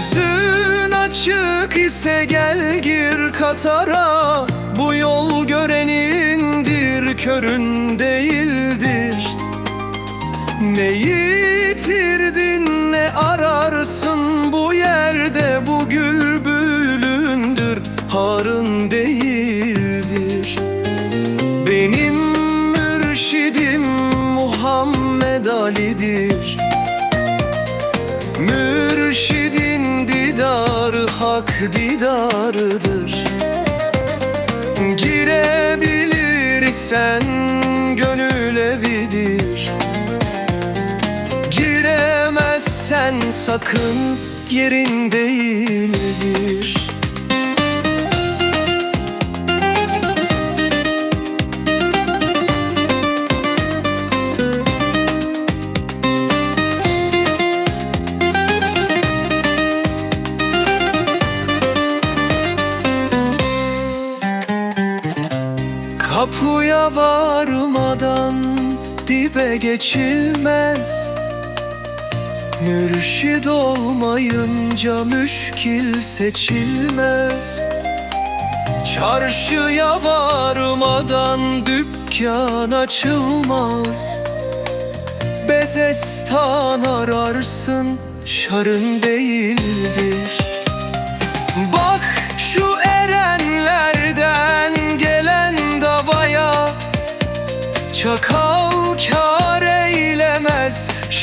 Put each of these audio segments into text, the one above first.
Gözün açık ise gel gir Katar'a. Bu yol görenindir körün değildir. Ne yitirdin ne ararsın bu yerde. Bu gül bülündür harın değildir. Benim mürşidim Muhammed Ali'dir. Mürşidin didarı hak didarıdır. Girebilirsen gönül evidir. Giremezsen sakın yerin değildir Kapıya varmadan dibe geçilmez. Mürşid olmayınca müşkil seçilmez. Çarşıya varmadan dükkan açılmaz. Bezestan ararsın şarın değildir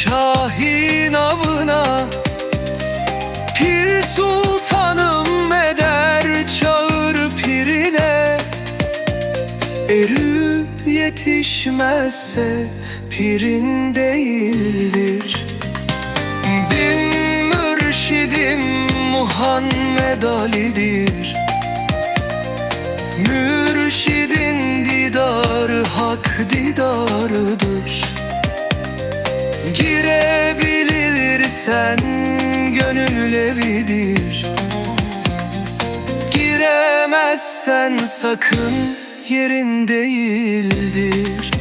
Şahin avına Pir sultanım eder çağır pirine. Erip yetişmezse pirin değildir. Bin mürşidim Muhammed Ali'dir. Mürşidin didarı hak didarıdır Girebilirsen gönül evidir Giremezsen sakın yerin değildir.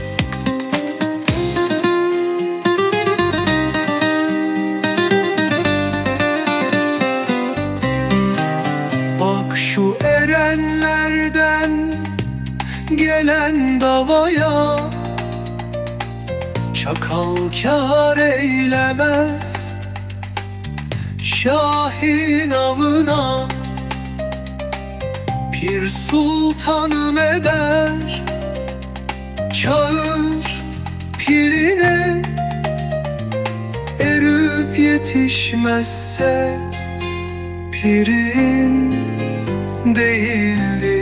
Bak şu erenlerden gelen davaya Çakal kâr eylemez Şahin avına Pir sultanım eder Çağır pirine Erip yetişmezse pirin değildir